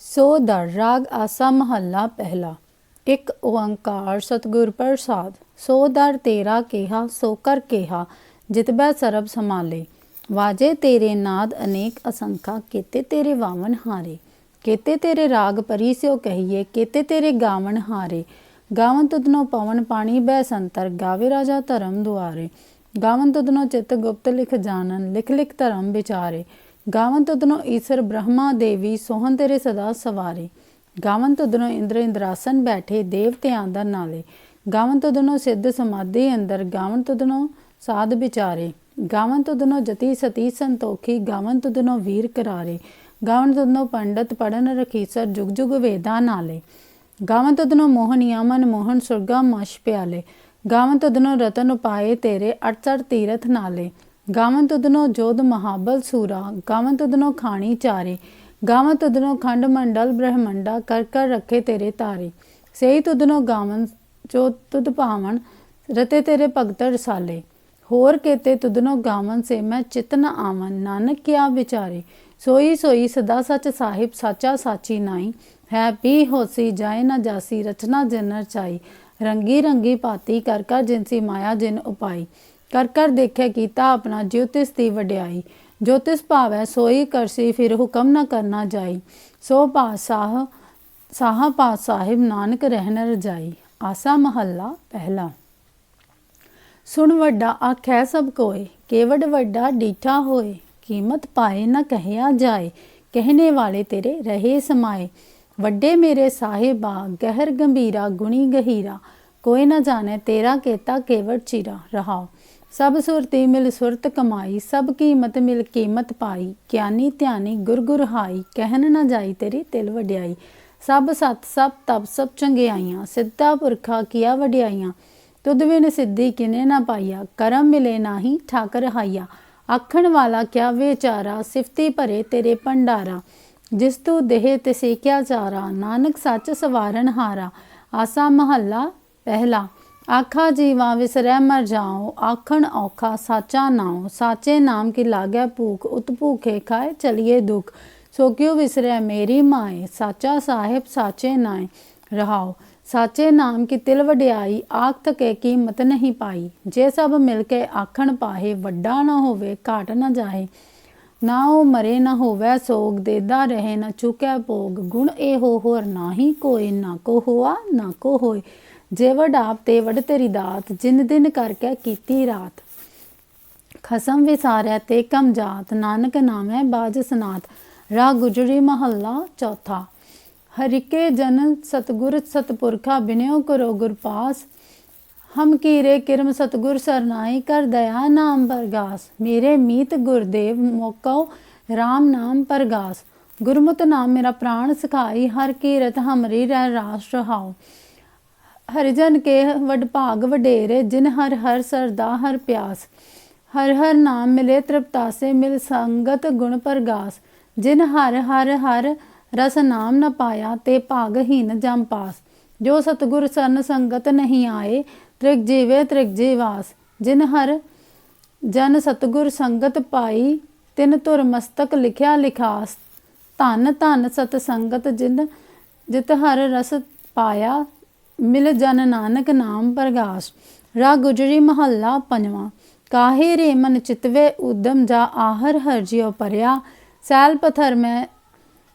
ਸੋ ਦਰ ਰਾਗ ਆਸਾ ਮਹੱਲਾ ਪਹਿਲਾ। ਇੱਕ ਓੰਕਾਰ ਸਤਿਗੁਰ ਪ੍ਰਸਾਦ। ਸੋ ਦਰ ਤੇਰਾ ਕਿਹਾ, ਸੋ ਕਰ ਕਿਹਾ ਜਿਤਬੈ ਸਰਬ ਸਮਾਲੇ ਵਾਜੇ ਤੇਰੇ ਨਾਦ ਅਨੇਕ ਅਸੰਖਾ, ਕੀਤੇ ਤੇਰੇ ਵਾਵਨ ਹਾਰੇ। ਕੀਤੇ ਤੇਰੇ ਰਾਗ ਪਰੀ ਸਿਓ ਕਹੀਏ, ਕੀਤੇ ਤੇਰੇ ਗਾਵਨ ਹਾਰੇ। ਗਾਵਨ ਤੁਧਨੋ ਪਵਨ ਪਾਣੀ ਬੈ ਸੰਤਰ, ਗਾਵੇ ਰਾਜਾ ਧਰਮ ਦੁਆਰੇ। ਗਾਵਨ ਤੁਧਨੋ ਚਿਤ ਗੁਪਤ ਲਿਖ ਜਾਣਨ, ਲਿਖ ਲਿਖ ਧਰਮ ਵਿਚਾਰੇ। ਗਾਵਨ ਤੁਧਨੋ ਈਸ਼ਰ ਬ੍ਰਹਮਾ ਦੇਵੀ ਸੋਹਨ ਤੇਰੇ ਸਦਾ ਸਵਾਰੇ। ਗਾਵਨ ਤੁਧਨੋ ਇੰਦਰ ਇੰਦਰਾਸਨ ਬੈਠੇ ਦੇਵਤਿਆਂ ਦਾ ਨਾਲੇ। ਗਾਵਨ ਤੁਧਨੋ ਸਿੱਧ ਸਮਾਧੀ ਅੰਦਰ ਗਾਵਨ ਤੁਧਨੋ ਸਾਧ ਵਿਚਾਰੇ। ਗਾਵਨ ਤੁਧਨੋ ਜਤੀ ਸਤੀ ਸੰਤੋਖੀ ਗਾਵਨ ਤੁਧਨੋ ਵੀਰ ਕਰਾਰੇ। ਗਾਵਨ ਤੁਧਨੋ ਪੰਡਤ ਪੜਨ ਰਖੀਸਰ, ਜੁਗ ਜੁਗ ਵੇਦਾਂ ਨਾਲੇ। ਗਾਵਨ ਤੁਧਨੋ ਮੋਹਨੀਆ ਮਨ ਮੋਹਨ ਸੁਰਗਾ ਮਸ਼ ਪਿਆਲੇ। ਗਾਵਨ ਤੁਧਨੋ ਰਤਨ ਉਪਾਏ ਤੇਰੇ ਅੜਚੜ ਤੀਰਥ ਨਾਲੇ। ਗਾਵਨ ਤੁਧਨੋ ਜੋਧ ਮਹਾਬਲ ਸੂਰਾ, ਗਾਵਨ ਤੁਧਨੋ ਖਾਣੀ ਚਾਰੇ ਗਾਵਾਂ ਤੁਧਨੋ ਖੰਡ ਮੰਡਲ ਬ੍ਰਹਮੰਡਾ, ਕਰ ਕਰ ਰੱਖੇ ਤੇਰੇ ਤਾਰੇ। ਸਹੀ ਤੁਧਨੋ ਗਾਵਨ ਜੋ ਤੁਧ ਭਾਵਨ, ਰਤੇ ਤੇਰੇ ਭਗਤ ਰਸਾਲੇ। ਹੋਰ ਕੇਤੇ ਤੁਧਨੋ ਗਾਵਨ ਸੇ ਮੈਂ ਚਿਤ ਨ ਆਵਨ, ਨਾਨਕ ਕਿਆ ਵਿਚਾਰੇ। ਸੋਈ ਸੋਈ ਸਦਾ ਸਚ ਸਾਹਿਬ ਸਾਚਾ ਸਾਚੀ ਨਾਈ। ਹੈ ਪੀ ਹੋਸੀ ਜਾਏ ਨਾ ਜਾਸੀ ਰਚਨਾ ਜਨਰ ਚਾਈ। ਰੰਗੀ ਰੰਗੀ ਪਾਤੀ ਕਰ ਕਰ ਜਿਨਸੀ ਮਾਇਆ ਜਿਨ ਉਪਾਈ। ਕਰ ਕਰ ਦੇਖਿਆ ਕੀਤਾ ਆਪਣਾ ਜੋਤਿਸ ਦੀ ਵਡਿਆਈ। ਜੋਤਿਸ ਭਾਵੈ ਸੋਈ ਕਰਸੀ, ਫਿਰ ਹੁਕਮ ਨਾ ਕਰਨਾ ਜਾਈ। ਸੋ ਪਾਸਾਹ ਸਾਹਾ ਪਾ ਸਾਹਿਬ ਨਾਨਕ ਰਹਿਣ ਰਜਾਈ ਆਸਾ ਮਹੱਲਾ ਪਹਿਲਾ। ਸੁਣ ਵੱਡਾ ਆਖੈ ਸਭ ਕੋਏ ਕੇਵਡ ਵੱਡਾ ਡੀਠਾ ਹੋਏ। ਕੀਮਤ ਪਾਏ ਨਾ ਕਹਿਆ ਜਾਏ, ਕਹਿਣੇ ਵਾਲੇ ਤੇਰੇ ਰਹੇ ਸਮਾਏ। ਵੱਡੇ ਮੇਰੇ ਸਾਹਿਬਾ, ਗਹਿਰ ਗੰਭੀਰਾ, ਗੁਣੀ ਗਹੀਰਾ। ਕੋਈ ਨਾ ਜਾਣੇ ਤੇਰਾ ਕੇਤਾ ਕੇਵੜ ਚੀਰਾ ਰਹਾਓ ਸਭ ਸੁਰਤੀ ਮਿਲ ਸੁਰਤ ਕਮਾਈ, ਸਭ ਕੀਮਤ ਮਿਲ ਕੀਮਤ ਪਾਈ। ਗਿਆਨੀ ਧਿਆਨੀ ਗੁਰ ਗੁਰ ਹਾਈ, ਕਹਿਣ ਨਾ ਜਾਈ ਤੇਰੀ ਤਿਲ ਵਡਿਆਈ। ਸਭ ਸਤ, ਸਭ ਤਪ, ਸਭ ਚੰਗਿਆਈਆਂ, ਸਿੱਧਾ ਪੁਰਖਾ ਕੀਆ ਵਡਿਆਈਆਂ। ਤੁਧ ਬਿਨ ਸਿੱਧੀ ਕਿਨੇ ਨਾ ਪਾਈਆ, ਕਰਮ ਮਿਲੇ ਨਾਹੀ ਠਾਕਰ ਹਾਈਆ। ਆਖਣ ਵਾਲਾ ਕਿਆ ਵਿਚਾਰਾ, ਸਿਫਤੀ ਭਰੇ ਤੇਰੇ ਭੰਡਾਰਾ। ਜਿਸ ਤੂੰ ਦੇਹ ਤੇ ਸੇਕਿਆ ਚਾਰਾ, ਨਾਨਕ ਸੱਚ ਸਵਾਰਨ ਹਾਰਾ। ਆਸਾ ਮਹੱਲਾ, ਪਹਿਲਾ। ਆਖਾ ਜੀਵਾ ਵਿਸਰੈ ਮਰ ਜਾਓ ਆਖਣ ਔਖਾ ਸਾਚਾ ਨਾਉ, ਸਾਚੇ ਨਾਮ ਕੀ ਲਾਗੈ ਭੂਖ, ਉਤ ਭੂਖੇ ਖਾਏ ਚਲਿਏ ਦੁਖ। ਸੋ ਕਿਉ ਵਿਸਰੈ ਮੇਰੀ ਮਾਏ, ਸਾਚਾ ਸਾਹਿਬ ਸਾਚੇ ਨਾਏ ਰਹਾਓ ਸਾਚੇ ਨਾਮ ਕੀ ਤਿਲ ਵਡਿਆਈ, ਆਖ ਤਕੇ ਕੀਮਤ ਨਹੀਂ ਪਾਈ। ਜੇ ਸਭ ਮਿਲ ਕੇ ਆਖਣ ਪਾਹੇ, ਵੱਡਾ ਨਾ ਹੋਵੇ, ਘਾਟ ਨਾ ਜਾਏ ਨਾ ਉਹ ਮਰੇ ਨਾ ਹੋਵੇ ਸੋਗ, ਦੇਦਾ ਰਹੇ ਨਾ ਚੁਕੈ ਭੋਗ। ਗੁਣ ਇਹੋ ਹੋਰ ਨਾਹੀ ਕੋਈ, ਨਾ ਕੋ ਹੋਆ, ਨਾ ਕੋ ਹੋਏ। ਜੇ ਆਪ ਤੇ ਵਡ ਤੇਰੀ ਦਾਤ, ਜਿਨ ਦਿਨ ਕਰਕੇ ਕੀਤੀ ਰਾਤ। ਖਸਮ ਵਿਸਾਰਿਆ ਤੇ ਕਮ ਜਾਤ, ਨਾਨਕ ਨਾਮੈ ਬਾਜ ਸਨਾਤ। ਰਾ ਗੁਜਰੀ ਮਹੱਲਾ ਚੌਥਾ। ਹਰਿਕੇ ਜਨ ਸਤਗੁਰ ਸਤਪੁਰਖਾ ਬਿਨਿਓ ਕਰੋ ਗੁਰ ਪਾਸ। ਹਮ ਕੀਰੇ ਕਿਰਮ ਸਤਗੁਰ ਸਰਨਾਈ ਕਰ ਦਇਆ ਨਾਮ ਪਰਗਾਸ। ਮੇਰੇ ਮੀਤ ਗੁਰਦੇਵ ਮੋਕਉ RAM ਨਾਮ ਪਰਗਾਸ। ਗੁਰਮੁਤ ਨਾਮ ਮੇਰਾ ਪ੍ਰਾਣ ਸਿਖਾਈ, ਹਰ ਕੀਰਤ ਹਮਰੀ ਰਹਿ ਰਾਸ ਰਹਾਓ ਹਰਿਜਨ ਕੇ ਵਡ ਭਾਗ ਵਡੇਰੇ, ਜਿਨ ਹਰ ਹਰ ਸਰਦਾ ਹਰ ਪਿਆਸ। ਹਰ ਹਰ ਨਾਮ ਮਿਲੇ ਤ੍ਰਿਪਤਾਸੇ, ਮਿਲ ਸੰਗਤ ਗੁਣ ਪ੍ਰਗਾਸ। ਜਿਨ ਹਰ ਹਰ ਹਰ ਰਸ ਨਾਮ ਨ ਪਾਇਆ, ਤੇ ਭਾਗਹੀਨ ਜਮ ਪਾਸ। ਜੋ ਸਤਗੁਰ ਸਰਨ ਸੰਗਤ ਨਹੀਂ ਆਏ, ਤ੍ਰਿਗ ਜੀਵੇ ਤ੍ਰਿਗ ਜੀਵਾਸ। ਜਿਨ ਹਰ ਜਨ ਸਤਗੁਰ ਸੰਗਤ ਪਾਈ, ਤਿਨ ਧੁਰ ਮਸਤਕ ਲਿਖਿਆ ਲਿਖਾਸ। ਧਨ ਧਨ ਸਤ ਸੰਗਤ ਜਿਨ, ਜਿਤ ਹਰ ਰਸ ਪਾਇਆ ਮਿਲ ਜਨ ਨਾਨਕ ਨਾਮ ਪ੍ਰਗਾਸ਼ ਰਾ ਗੁਜਰੀ ਮਹੱਲਾ ਪੰਜਵਾਂ। ਕਾਹੇ ਰੇ ਮਨ ਚਿਤਵੇ ਉਦਮ ਜਾ ਆਹਰ ਹਰ ਜਿਉ ਪਰਿਆ ਸੈਲ ਪਥਰ ਮੈਂ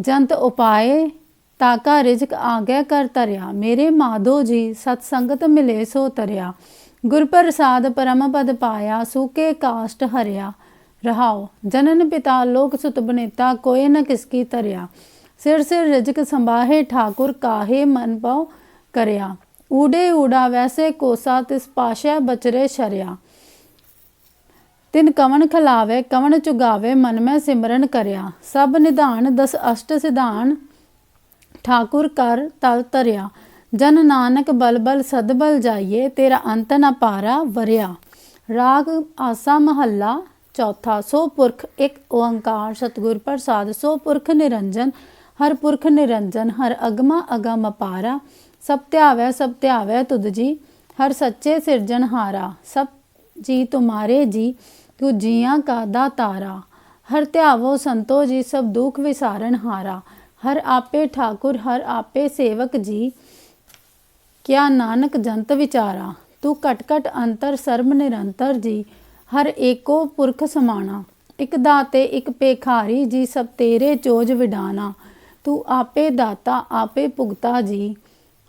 ਜੰਤ ਉਪਾਏ, ਤਾਕਾ ਰਿਜਕ ਆਗੈ ਕਰ ਤਰਿਆ। ਮੇਰੇ ਮਾਧੋ ਜੀ ਸਤ ਸੰਗਤ ਮਿਲੇ ਸੋ ਤਰਿਆ। ਗੁਰ ਪ੍ਰਸਾਦ ਪਰਮ ਪਦ ਪਾਇਆ, ਸੂਕੇ ਕਾਸ਼ਟ ਹਰਿਆ। ਰਹਾਓ ਜਨਨ ਪਿਤਾ ਲੋਕ ਸੁਤ ਬਨੇਤਾ ਕੋਏ ਨ ਕਿਸਕੀ ਤਰਿਆ। ਸਿਰ ਸਿਰ ਰਿਜਕ ਸੰਭਾਹੇ, ਠਾਕੁਰ ਕਾਹੇ ਮਨ ਪਉ। ਕਰਿਆ। ਊੜੇ ਊੜਾ ਵੈਸੇ ਕੋਸਾ ਤਿਸ ਪਾਸ਼ਾ ਬਚਰੇ ਸ਼ਰਿਆ। ਤਿਨ ਕਵਨ ਖਲਾਵੇ ਕਵਨ ਚੁਗਾਵੇ, ਮਨ ਮੈਂ ਸਿਮਰਨ ਕਰਿਆ। ਸਭ ਨਿਧਾਨ ਦਸ ਅਸ਼ਟ ਸਿਧਾਨ, ਠਾਕੁਰ ਕਰ ਤਲ ਤਰਿਆ ਜਨ ਨਾਨਕ ਬਲ ਸਦਬਲ ਜਾਈਏ, ਤੇਰਾ ਅੰਤ ਨ ਪਾਰਾ ਵਰਿਆ। ਰਾਗ ਆਸਾ ਮਹੱਲਾ, ਚੌਥਾ, ਸੋ ਪੁਰਖ ਇੱਕ ਓੰਕਾਰ। ਸਤਗੁਰ ਪ੍ਰਸਾਦ, ਸੋ ਪੁਰਖ ਨਿਰੰਜਨ, ਹਰ ਪੁਰਖ ਨਿਰੰਜਨ, ਹਰ ਅਗਮਾ ਅਗਮ ਅਪਾਰਾ। ਸਭ ਧਿਆਵੈ ਸਭ ਧਿਆਵੈ ਤੁਧ ਜੀ। ਹਰ ਸੱਚੇ ਸਿਰਜਣਹਾਰਾ ਸਭ ਜੀ ਤੁਮਾਰੇ ਜੀ, ਤੂੰ ਜੀਆਂ ਕਾ ਦਾਤਾਰਾ। ਹਰ ਧਿਆਵੋ ਸੰਤੋ ਜੀ, ਸਭ ਦੁਖ ਵਿਸਾਰਨ ਹਾਰਾ। ਹਰ ਆਪੇ ਠਾਕੁਰ, ਹਰ ਆਪੇ ਸੇਵਕ ਜੀ। ਕਿਆ ਨਾਨਕ ਜੰਤ ਵਿਚਾਰਾ, ਤੂੰ ਘਟ ਘਟ ਅੰਤਰ, ਸਰਬ ਨਿਰੰਤਰ ਜੀ। ਹਰ ਏਕੋ ਪੁਰਖ ਸਮਾਣਾ, ਇਕ ਦਾਤੇ, ਇਕ ਪੇਖਾਰੀ ਜੀ, ਸਭ ਤੇਰੇ ਚੋਜ ਵਿਡਾਨਾ ਤੂੰ ਆਪੇ ਦਾਤਾ, ਆਪੇ ਭੁਗਤਾ ਜੀ।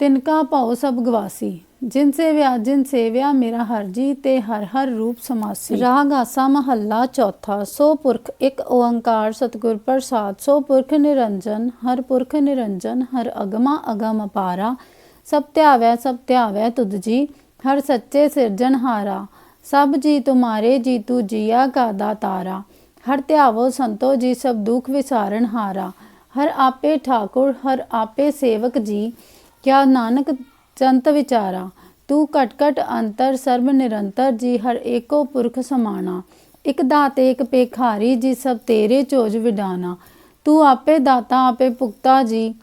ਤਿਨ ਕਾ ਭਉ ਸਭ ਗਵਾਸੀ। ਜਿਨ ਸੇਵਿਆ ਜਿਨ ਸੇਵਿਆ ਮੇਰਾ ਹਰ ਜੀ ਤੇ ਹਰ ਹਰ ਰੂਪ ਸਮਾਸੀ। ਰਾਗ ਆਸਾ ਮਹੱਲਾ ਚੌਥਾ, ਸੋ ਪੁਰਖ ਇੱਕ ਓੰਕਾਰ ਸਤਿਗੁਰ ਪ੍ਰਸਾਦ, ਸੋ ਪੁਰਖ ਨਿਰੰਜਨ, ਹਰ ਪੁਰਖ ਨਿਰੰਜਨ, ਹਰ ਅਗਮਾ ਅਗਮ ਅਪਾਰਾ। ਸਭ ਧਿਆਵੈ ਸਭ ਧਿਆਵੈ ਤੁਧ ਜੀ, ਹਰ ਸੱਚੇ ਸਿਰਜਨਹਾਰਾ ਸਭ ਜੀ ਤੁਮਾਰੇ, ਜੀ ਤੂ ਜੀਆ ਕਾ ਦਾਤਾਰਾ। ਹਰ ਧਿਆਵੋ ਸੰਤੋ ਜੀ, ਸਭ ਦੁਖ ਵਿਸਾਰਨ ਹਾਰਾ। ਹਰ ਆਪੇ ਠਾਕੁਰ, ਹਰ ਆਪੇ ਸੇਵਕ ਜੀ ਕਿਆ ਨਾਨਕ ਜੰਤ ਵਿਚਾਰਾ, ਤੂੰ ਘਟ ਘਟ ਅੰਤਰ ਸਰਬ ਨਿਰੰਤਰ ਜੀ, ਹਰ ਏਕੋ ਪੁਰਖ ਸਮਾਣਾ। ਇਕ ਦਾਤੇ ਇਕ ਪੇਖਾਰੀ ਜੀ, ਸਭ ਤੇਰੇ ਚੋਜ ਵਿਡਾਨਾ ਤੂੰ ਆਪੇ ਦਾਤਾ, ਆਪੇ ਭੁਗਤਾ ਜੀ,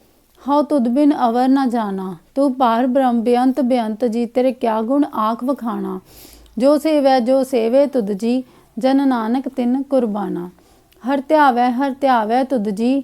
ਹਉ ਤੁਧ ਬਿਨ ਅਵਰ ਨਾ ਜਾਣਾ। ਤੂੰ ਪਾਰ ਬ੍ਰਹਮ ਬੇਅੰਤ ਬੇਅੰਤ ਜੀ, ਤੇਰੇ ਕਿਆ ਗੁਣ ਆਖ ਵਖਾਣਾ। ਜੋ ਸੇਵੈ, ਜੋ ਸੇਵੇ ਤੁਧ ਜੀ, ਜਨ ਨਾਨਕ ਤਿਨ ਕੁਰਬਾਨਾ। ਹਰ ਧਿਆਵੈ ਹਰ ਧਿਆਵੈ ਤੁਧ ਜੀ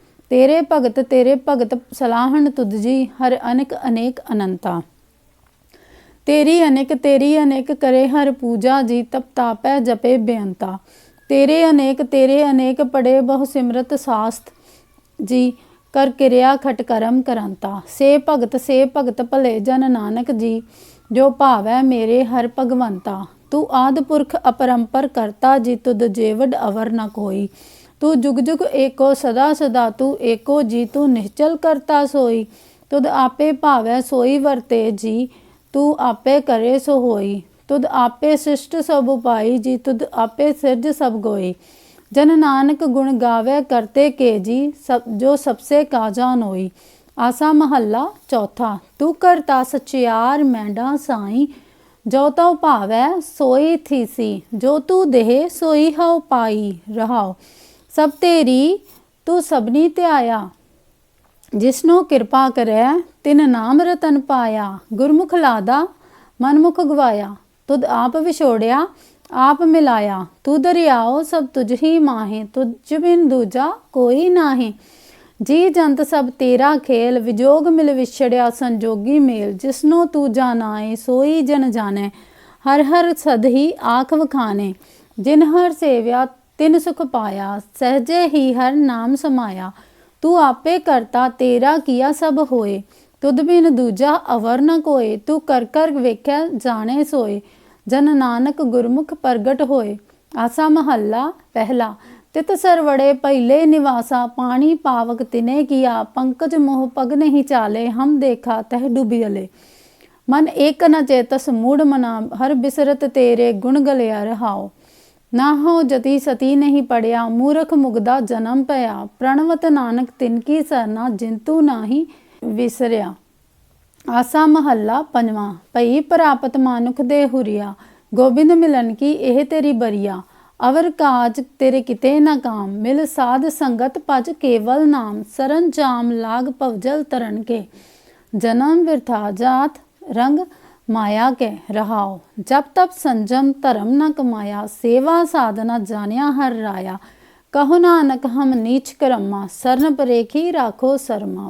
ਤੇਰੇ ਭਗਤ ਤੇਰੇ ਭਗਤ ਸਲਾਹਣ ਤੁਧ ਜੀ, ਹਰ ਅਨੇਕ ਅਨੇਕ ਅਨੰਤਾ। ਤੇਰੀ ਅਨੇਕ ਤੇਰੀ ਅਨੇਕ ਕਰੇ ਹਰ ਪੂਜਾ ਜੀ, ਤਪ ਤਾਪੈ ਜਪੇ ਬੇਅੰਤਾ। ਤੇਰੇ ਅਨੇਕ ਤੇਰੇ ਅਨੇਕ ਪੜੇ ਬਹੁ ਸਿਮਰਤ ਸਾਸਤ ਜੀ, ਕਰ ਕਿਰਿਆ ਖਟ ਕਰਮ ਕਰੰਤਾ। ਸੇ ਭਗਤ ਸੇ ਭਗਤ ਭਲੇ ਜਨ ਨਾਨਕ ਜੀ, ਜੋ ਭਾਵੈ ਮੇਰੇ ਹਰ ਭਗਵੰਤਾ। ਤੂੰ ਆਦਿ ਪੁਰਖ ਅਪਰੰਪਰ ਕਰਤਾ ਜੀ, ਤੁਧ ਜੇਵਡ ਅਵਰ ਨ ਕੋਈ। ਤੂੰ ਜੁਗ ਜੁਗ ਏਕੋ ਸਦਾ ਸਦਾ ਤੂੰ ਏਕੋ ਜੀ ਤੂੰ ਨਿਹਚਲ ਕਰਤਾ ਸੋਈ ਤੁਧ ਆਪੇ ਭਾਵੈ ਸੋਈ ਵਰਤੇ ਜੀ ਤੂੰ ਆਪੇ ਕਰੇ ਸੋ ਹੋਈ ਤੁਧ ਆਪੇ ਸਿਸ਼ਟ ਸਭ ਉਪਾਈ ਜੀ ਤੁਧ ਆਪੇ ਸਿਰਜ ਸਭ ਗੋਈ ਜਨ ਨਾਨਕ ਗੁਣ ਗਾਵੇ ਕਰਤੇ ਕੇ ਜੀ ਸਭ ਜੋ ਸਬਸੇ ਕਾਜਾਨ ਹੋਈ ਆਸਾ ਮਹੱਲਾ ਚੌਥਾ ਤੂੰ ਕਰਤਾ ਸਚਿਆਰ ਮੈਂਡਾ ਸਾਈ ਜੋ ਤਉ ਭਾਵੈ ਸੋਈ ਥੀਸੀ ਜੋ ਤੂੰ ਦੇਹ ਸੋਈ ਹਉ ਪਾਈ ਰਹਾਓ ਸਭ ਤੇਰੀ, ਤੂੰ ਸਭਨੀ ਧਿਆਇਆ ਜਿਸਨੂੰ ਕਿਰਪਾ ਕਰੈ, ਤਿਨ ਨਾਮ ਰਤਨ ਪਾਇਆ। ਗੁਰਮੁਖ ਲਾਦਾ, ਮਨਮੁਖ ਗਵਾਇਆ। ਤੁਧ ਆਪ ਵਿਛੋੜਿਆ, ਆਪ ਮਿਲਾਇਆ। ਤੂੰ ਦਰਿਆਓ, ਸਭ ਤੁਝ ਹੀ ਮਾਹੇ। ਤੁਝ ਬਿਨ ਦੂਜਾ ਕੋਈ ਨਾਹੀ। ਜੀ ਜੰਤ ਸਭ ਤੇਰਾ ਖੇਲ, ਵਿਜੋਗ ਮਿਲ ਵਿਛੜਿਆ, ਸੰਜੋਗੀ ਮੇਲ। ਜਿਸਨੂੰ ਤੂੰ ਜਾਣਾਏ, ਸੋਈ ਜਨ ਜਾਣੈ। ਹਰ ਹਰ ਸਦ ਹੀ ਆਖ ਵਖਾਨੇ ਜਿਨ ਹਰ ਸੇਵਿਆ ਤਿਨ ਸੁਖ ਪਾਇਆ, ਸਹਜੇ ਹੀ ਹਰ ਨਾਮ ਸਮਾਇਆ। ਤੂੰ ਆਪੇ ਕਰਤਾ, ਤੇਰਾ ਕੀਆ ਸਭ ਹੋਏ। ਤੁਧ ਬਿਨ ਦੂਜਾ ਅਵਰ ਨ ਕੋਏ, ਤੂੰ ਕਰ ਕਰ ਵੇਖਿਆ ਜਾਣੇ ਸੋਏ। ਜਨ ਨਾਨਕ ਗੁਰਮੁਖ ਪ੍ਰਗਟ ਹੋਏ। ਆਸਾ ਮਹੱਲਾ ਪਹਿਲਾ, ਤਿਤ ਸਰਵੜੇ ਪਹਿਲੇ ਨਿਵਾਸਾ। ਪਾਣੀ ਪਾਵਕ ਤਿਨੇ ਕੀਆ, ਪੰਕਜ ਮੋਹ ਪਗ ਨਹੀਂ ਚਾਲੇ। ਹਮ ਦੇਖਾ ਤਹ ਡੁਬਿਲੇ ਮਨ ਏਕ ਨ ਚੇਤਸ, ਮੂੜ ਮਨਾ। ਹਰ ਬਿਸਰਤ ਤੇਰੇ ਗੁਣ ਗਲਿਆ ਰਹਾਓ ਨਾ ਹੋ ਜਤੀ ਸਤੀ ਨਹੀਂ ਪੜਿਆ, ਮੂਰਖ ਮੁਗਦਾ ਜਨਮ ਪਿਆ। ਪ੍ਰਣਵਤ ਨਾਨਕ ਤਿਨ ਕੀ ਸਰਨਾ, ਜਿੰਤੂ ਨਾਹੀ ਵਿਸਰਿਆ। ਆਸਾ ਮਹੱਲਾ ਪੰਜਵਾਂ, ਭਈ ਪ੍ਰਾਪਤ ਮਾਨੁਖ ਦੇ ਹੁਰੀਆ। ਗੋਬਿੰਦ ਮਿਲਨ ਕੀ ਇਹ ਤੇਰੀ ਬਰੀਆ। ਅਵਰ ਕਾਜ ਤੇਰੇ ਕਿਤੇ ਨਾ ਕਾਮ। ਮਿਲ ਸਾਧ ਸੰਗਤ ਭਜ ਕੇਵਲ ਨਾਮ। ਸਰਨ ਜਾਮ ਲਾਗ ਪਵਜਲ ਤਰਨ ਕੇ ਜਨਮ ਵਿਰਥਾ ਜਾਤ ਰੰਗ ਮਾਇਆ ਕੇ ਰਹਾਓ। ਜਬ ਤਬ ਸੰਜਮ ਧਰਮ ਨ ਕਮਾਇਆ, ਸੇਵਾ ਸਾਧਨਾ ਜਾਣਿਆ ਹਰ ਰਾਇਆ। ਕਹੋ ਨਾਨਕ ਹਮ ਨੀਚ ਕਰਮਾ, ਸਰਨ ਪਰੇਖੀ ਰਾਖੋ ਸਰਮਾ।